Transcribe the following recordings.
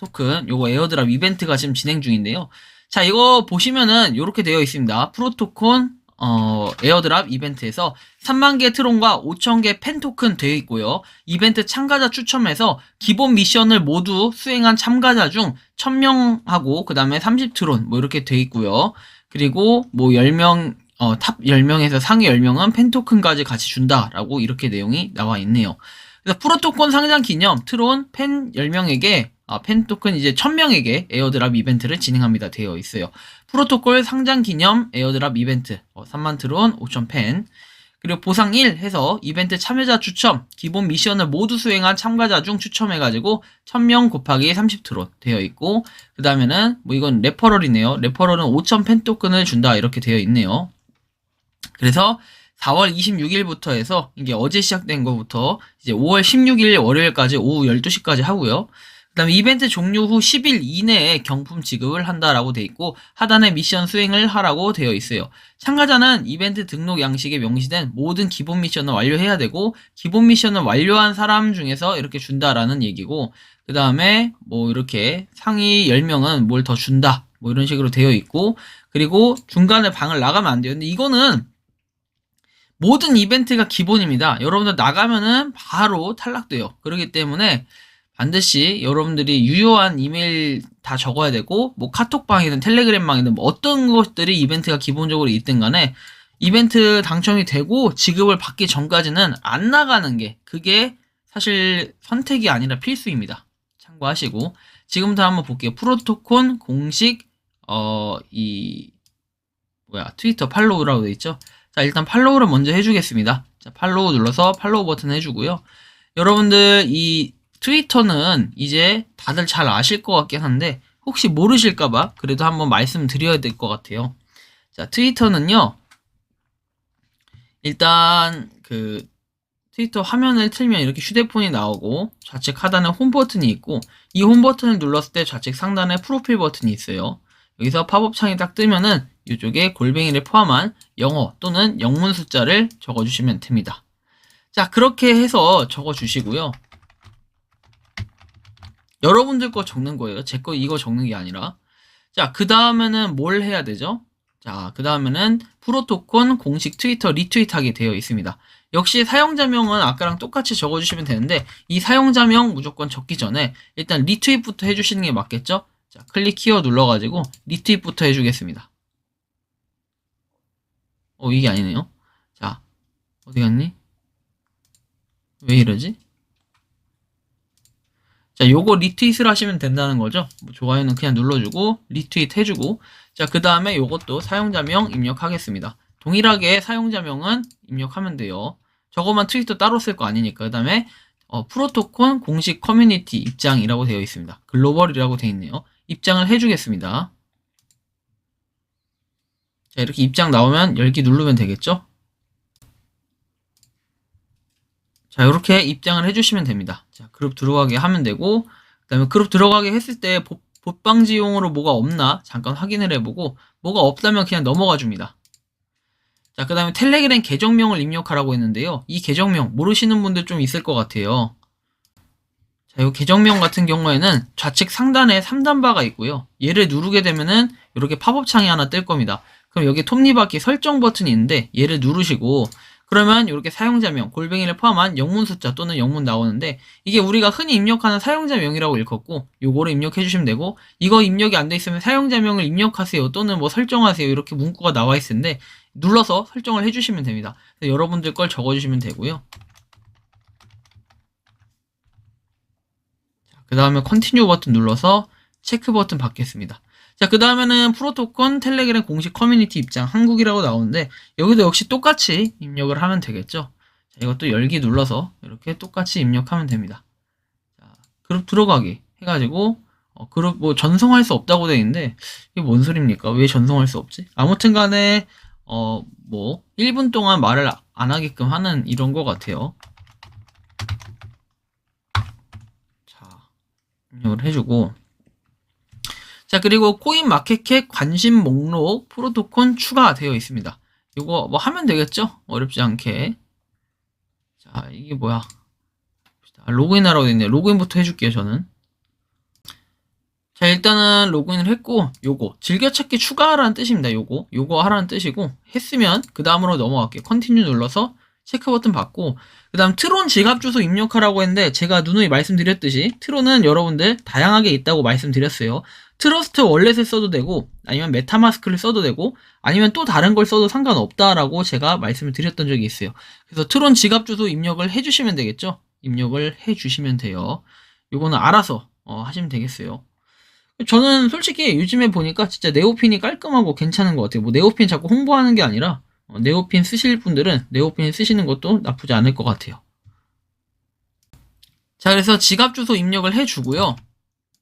토큰 요거 에어드랍 이벤트가 지금 진행 중인데요. 자, 이거 보시면은 이렇게 되어 있습니다. 프로토콘 어, 에어드랍 이벤트에서 3만 개 트론과 5천 개펜 토큰 되어 있고요. 이벤트 참가자 추첨해서 기본 미션을 모두 수행한 참가자 중 1000명하고 그다음에 30트론 뭐 이렇게 되어 있고요. 그리고 뭐 10명 어, 탑 10명에서 상위 10명은 펜 토큰까지 같이 준다라고 이렇게 내용이 나와 있네요. 그래서 프로토콘 상장 기념 트론 펜 10명에게 아, 펜토큰 이제 1000명에게 에어드랍 이벤트를 진행합니다. 되어 있어요. 프로토콜 상장 기념 에어드랍 이벤트 어, 3만 트론 5천 펜 그리고 보상 1 해서 이벤트 참여자 추첨 기본 미션을 모두 수행한 참가자 중 추첨해가지고 1000명 곱하기 30트론 되어 있고 그 다음에는 뭐 이건 레퍼럴이네요. 레퍼럴은 5000 펜토큰을 준다 이렇게 되어 있네요. 그래서 4월 26일부터 해서 이게 어제 시작된 거부터 이제 5월 16일 월요일까지 오후 12시까지 하고요. 그다음에 이벤트 종료 후 10일 이내에 경품 지급을 한다라고 돼 있고 하단에 미션 수행을 하라고 되어 있어요. 참가자는 이벤트 등록 양식에 명시된 모든 기본 미션을 완료해야 되고 기본 미션을 완료한 사람 중에서 이렇게 준다라는 얘기고 그 다음에 뭐 이렇게 상위 10명은 뭘 더 준다 뭐 이런 식으로 되어 있고 그리고 중간에 방을 나가면 안 돼요. 근데 이거는 모든 이벤트가 기본입니다. 여러분들 나가면은 바로 탈락돼요. 그렇기 때문에 반드시 여러분들이 유효한 이메일 다 적어야 되고 뭐 카톡방이든 텔레그램방이든 뭐 어떤 것들이 이벤트가 기본적으로 있든 간에 이벤트 당첨이 되고 지급을 받기 전까지는 안 나가는 게 그게 사실 선택이 아니라 필수입니다. 참고하시고 지금부터 한번 볼게요. 프로토콘 공식 어 이 뭐야 트위터 팔로우라고 돼 있죠. 자 일단 팔로우를 먼저 해주겠습니다. 자 팔로우 눌러서 팔로우 버튼 해주고요. 여러분들 이 트위터는 이제 다들 잘 아실 것 같긴 한데 혹시 모르실까봐 그래도 한번 말씀드려야 될 것 같아요. 자 트위터는요 일단 그 트위터 화면을 틀면 이렇게 휴대폰이 나오고 좌측 하단에 홈 버튼이 있고 이 홈 버튼을 눌렀을 때 좌측 상단에 프로필 버튼이 있어요. 여기서 팝업 창이 딱 뜨면은 이쪽에 골뱅이를 포함한 영어 또는 영문 숫자를 적어주시면 됩니다. 자 그렇게 해서 적어주시고요. 여러분들 거 적는 거예요. 제 거 이거 적는 게 아니라. 자, 그 다음에는 뭘 해야 되죠? 자, 그 다음에는 프로토콘 공식 트위터 리트윗하게 되어 있습니다. 역시 사용자명은 아까랑 똑같이 적어주시면 되는데 이 사용자명 무조건 적기 전에 일단 리트윗부터 해주시는 게 맞겠죠? 자, 클릭 키어 눌러가지고 리트윗부터 해주겠습니다. 어, 이게 아니네요. 자, 어디 갔니? 왜 이러지? 자, 요거 리트윗을 하시면 된다는 거죠. 뭐 좋아요는 그냥 눌러주고 리트윗 해주고 자, 그 다음에 요것도 사용자명 입력하겠습니다. 동일하게 사용자명은 입력하면 돼요. 저거만 트위터 따로 쓸 거 아니니까. 그 다음에 어, 프로토콘 공식 커뮤니티 입장이라고 되어 있습니다. 글로벌이라고 되어 있네요. 입장을 해주겠습니다. 자, 이렇게 입장 나오면 열기 누르면 되겠죠? 자, 이렇게 입장을 해주시면 됩니다. 자, 그룹 들어가게 하면 되고, 그 다음에 그룹 들어가게 했을 때 보- 봇방지용으로 뭐가 없나 잠깐 확인을 해보고, 뭐가 없다면 그냥 넘어가 줍니다. 자, 그 다음에 텔레그램 계정명을 입력하라고 했는데요. 이 계정명 모르시는 분들 좀 있을 것 같아요. 자, 이 계정명 같은 경우에는 좌측 상단에 3단 바가 있고요. 얘를 누르게 되면은 이렇게 팝업 창이 하나 뜰 겁니다. 그럼 여기 톱니바퀴 설정 버튼이 있는데 얘를 누르시고 그러면 이렇게 사용자명, 골뱅이를 포함한 영문 숫자 또는 영문 나오는데 이게 우리가 흔히 입력하는 사용자명이라고 읽었고 요거를 입력해 주시면 되고 이거 입력이 안 돼 있으면 사용자명을 입력하세요 또는 뭐 설정하세요 이렇게 문구가 나와 있을 텐데 눌러서 설정을 해 주시면 됩니다. 여러분들 걸 적어 주시면 되고요. 그 다음에 컨티뉴 버튼 눌러서 체크 버튼 받겠습니다. 자, 그 다음에는 프로토콘 텔레그램 공식 커뮤니티 입장 한국이라고 나오는데 여기도 역시 똑같이 입력을 하면 되겠죠. 자, 이것도 열기 눌러서 이렇게 똑같이 입력하면 됩니다. 자, 그룹 들어가기 해가지고 어, 그룹 뭐 전송할 수 없다고 돼 있는데 이게 뭔 소리입니까? 왜 전송할 수 없지? 아무튼 간에 어 뭐 1분 동안 말을 안 하게끔 하는 이런 거 같아요. 자, 입력을 해주고 자 그리고 코인 마켓캡 관심 목록 프로토콘 추가되어 있습니다. 이거 뭐 하면 되겠죠? 어렵지 않게. 자 이게 뭐야? 아, 로그인하라고 되어 있네요. 로그인부터 해줄게요 저는. 자 일단은 로그인을 했고 요거 즐겨찾기 추가하라는 뜻입니다 요거 요거 하라는 뜻이고 했으면 그 다음으로 넘어갈게요 컨티뉴 눌러서 체크 버튼 받고 그 다음 트론 지갑 주소 입력하라고 했는데 제가 누누이 말씀드렸듯이 트론은 여러분들 다양하게 있다고 말씀드렸어요 트러스트 월렛을 써도 되고 아니면 메타마스크를 써도 되고 아니면 또 다른 걸 써도 상관없다라고 제가 말씀을 드렸던 적이 있어요 그래서 트론 지갑 주소 입력을 해주시면 되겠죠 입력을 해주시면 돼요 요거는 알아서 어, 하시면 되겠어요 저는 솔직히 요즘에 보니까 진짜 네오핀이 깔끔하고 괜찮은 것 같아요. 뭐 네오핀 자꾸 홍보하는 게 아니라 어, 네오핀 쓰실 분들은 네오핀 쓰시는 것도 나쁘지 않을 것 같아요. 자, 그래서 지갑 주소 입력을 해주고요.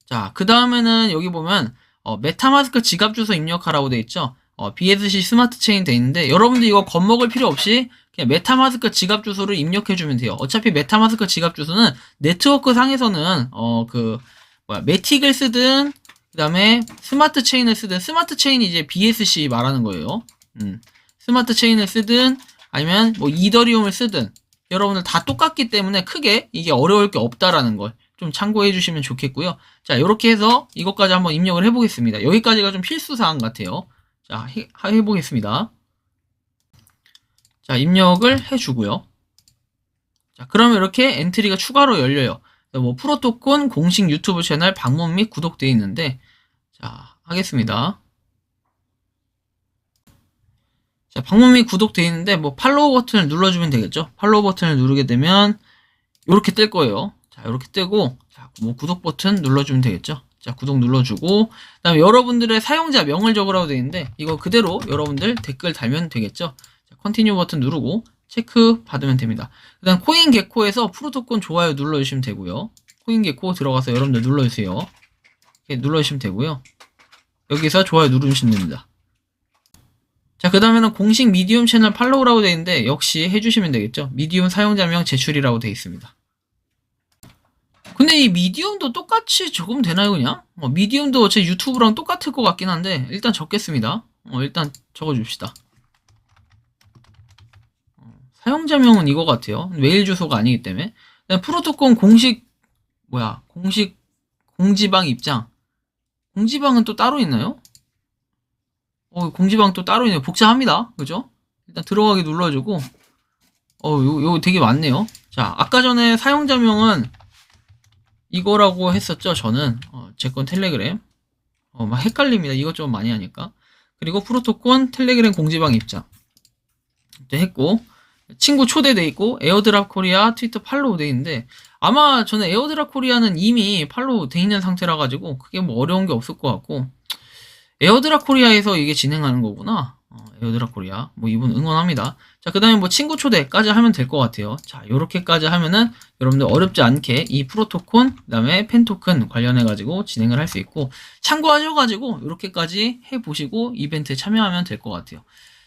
자, 그 다음에는 여기 보면 어, 메타마스크 지갑 주소 입력하라고 돼 있죠. 어, BSC 스마트 체인 돼 있는데 여러분들 이거 겁먹을 필요 없이 그냥 메타마스크 지갑 주소를 입력해 주면 돼요. 어차피 메타마스크 지갑 주소는 네트워크 상에서는 어 그 뭐야 메틱을 쓰든 그다음에 스마트 체인을 쓰든 스마트 체인이 이제 BSC 말하는 거예요. 음. 스마트 체인을 쓰든 아니면 뭐 이더리움을 쓰든 여러분들 다 똑같기 때문에 크게 이게 어려울 게 없다라는 걸 좀 참고해 주시면 좋겠고요. 자, 이렇게 해서 이것까지 한번 입력을 해 보겠습니다. 여기까지가 좀 필수 사항 같아요. 자, 해, 해 보겠습니다. 자, 입력을 해 주고요. 자, 그러면 이렇게 엔트리가 추가로 열려요. 뭐 프로토콘 공식 유튜브 채널 방문 및 구독되어 있는데 자 하겠습니다. 자 방문 및 구독되어 있는데 뭐 팔로우 버튼을 눌러 주면 되겠죠. 팔로우 버튼을 누르게 되면 이렇게 뜰 거예요. 자 이렇게 뜨고 자 뭐 구독 버튼 눌러주면 되겠죠. 자 구독 눌러주고 그다음에 여러분들의 사용자 명을 적으라고 되어 있는데 이거 그대로 여러분들 댓글 달면 되겠죠. 자, 컨티뉴 버튼 누르고 체크 받으면 됩니다. 그 다음 코인 개코에서 프로토콘 좋아요 눌러주시면 되고요. 코인 개코 들어가서 여러분들 눌러주세요. 이렇게 눌러주시면 되고요. 여기서 좋아요 누르시면 됩니다. 자, 그 다음에는 공식 미디움 채널 팔로우라고 되어 있는데 역시 해주시면 되겠죠. 미디움 사용자명 제출이라고 되어 있습니다. 근데 이 미디움도 똑같이 적으면 되나요, 그냥? 어, 미디움도 제 유튜브랑 똑같을 것 같긴 한데 일단 적겠습니다. 어, 일단 적어줍시다. 사용자명은 이거 같아요. 메일 주소가 아니기 때문에. 프로토콘 공식 뭐야? 공식 공지방 입장. 공지방은 또 따로 있나요? 어, 공지방 또 따로 있네요. 복잡합니다. 그죠? 일단 들어가기 눌러주고 어, 요, 요 되게 많네요. 자, 아까 전에 사용자명은 이거라고 했었죠. 저는 어, 제건 텔레그램. 어, 막 헷갈립니다. 이것 좀 많이 하니까. 그리고 프로토콘 텔레그램 공지방 입장. 했고 친구 초대돼 있고 에어드랍 코리아 트위터 팔로우 돼 있는데 아마 저는 에어드랍 코리아는 이미 팔로우 돼 있는 상태라 가지고 그게 뭐 어려운 게 없을 것 같고 에어드랍 코리아에서 이게 진행하는 거구나 어, 에어드랍 코리아. 뭐 이분 응원합니다. 자 그 다음에 뭐 친구 초대까지 하면 될 것 같아요. 자 요렇게까지 하면은 여러분들 어렵지 않게 이 프로토콘 그 다음에 펜토큰 관련해 가지고 진행을 할 수 있고 참고하셔 가지고 요렇게까지 해 보시고 이벤트에 참여하면 될 것 같아요.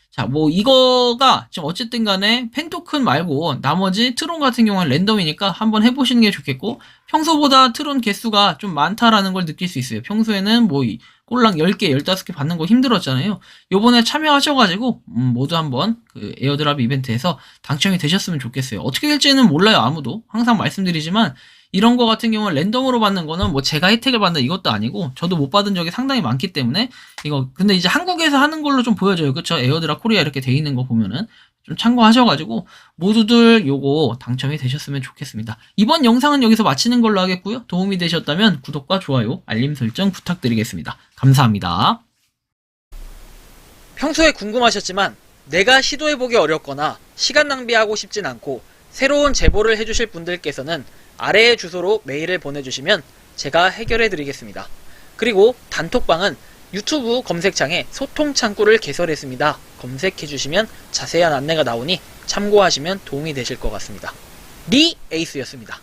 자, 뭐, 이거가, 지금 어쨌든 간에 펜토큰 말고, 나머지 트론 같은 경우는 랜덤이니까 한번 해보시는 게 좋겠고, 평소보다 트론 개수가 좀 많다라는 걸 느낄 수 있어요. 평소에는 뭐, 이 꼴랑 10개, 15개 받는 거 힘들었잖아요. 요번에 참여하셔가지고, 음, 모두 한번 그 에어드랍 이벤트에서 당첨이 되셨으면 좋겠어요. 어떻게 될지는 몰라요, 아무도. 항상 말씀드리지만, 이런 거 같은 경우는 랜덤으로 받는 거는 뭐 제가 혜택을 받는 이것도 아니고 저도 못 받은 적이 상당히 많기 때문에 이거 근데 이제 한국에서 하는 걸로 좀 보여져요. 그쵸? 에어드랍 코리아 이렇게 돼 있는 거 보면은 좀 참고하셔가지고 모두들 요거 당첨이 되셨으면 좋겠습니다. 이번 영상은 여기서 마치는 걸로 하겠고요. 도움이 되셨다면 구독과 좋아요, 알림 설정 부탁드리겠습니다. 감사합니다. 평소에 궁금하셨지만 내가 시도해보기 어렵거나 시간 낭비하고 싶진 않고 새로운 제보를 해주실 분들께서는 아래의 주소로 메일을 보내주시면 제가 해결해드리겠습니다. 그리고 단톡방은 유튜브 검색창에 소통 창구를 개설했습니다. 검색해 주시면 자세한 안내가 나오니 참고하시면 도움이 되실 것 같습니다. 리 에이스였습니다.